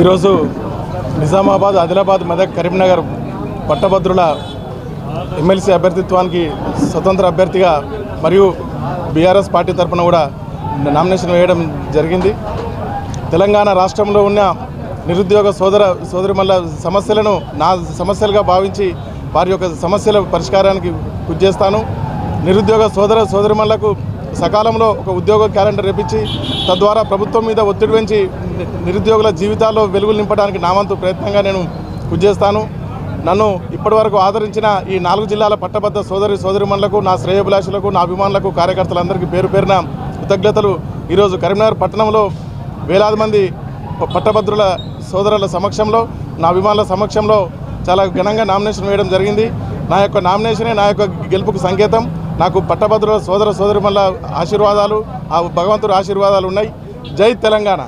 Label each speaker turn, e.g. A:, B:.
A: ఈరోజు నిజామాబాద్ ఆదిలాబాద్ మెదక్ కరీంనగర్ పట్టభద్రుల ఎమ్మెల్సీ అభ్యర్థిత్వానికి స్వతంత్ర అభ్యర్థిగా మరియు బీఆర్ఎస్ పార్టీ తరఫున కూడా నామినేషన్ వేయడం జరిగింది. తెలంగాణ రాష్ట్రంలో ఉన్న నిరుద్యోగ సోదర సోదరిమల్ల సమస్యలను నా సమస్యలుగా భావించి వారి యొక్క సమస్యల పరిష్కారానికి కృషి చేస్తాను. నిరుద్యోగ సోదర సోదరిమల్లకు సకాలంలో ఒక ఉద్యోగ క్యాలెండర్ రేపించి తద్వారా ప్రభుత్వం మీద ఒత్తిడి పెంచి నిరుద్యోగుల జీవితాల్లో వెలుగులు నింపడానికి నామంతు ప్రయత్నంగా నేను కృషి చేస్తాను నన్ను ఇప్పటివరకు ఆదరించిన ఈ నాలుగు జిల్లాల పట్టభద్ర సోదరి సోదరిమణులకు నా శ్రేయభిలాషులకు నా అభిమానులకు కార్యకర్తలందరికీ పేరు పేరున కృతజ్ఞతలు. ఈరోజు కరీంనగర్ పట్టణంలో వేలాది మంది పట్టభద్రుల సోదరుల సమక్షంలో నా అభిమానుల సమక్షంలో చాలా ఘనంగా నామినేషన్ వేయడం జరిగింది. నా యొక్క నామినేషనే నా యొక్క గెలుపుకు సంకేతం. నాకు పట్టభద్రుల సోదర సోదరిమల్ల ఆశీర్వాదాలు ఆ భగవంతుడి ఆశీర్వాదాలు ఉన్నాయి. జై తెలంగాణ.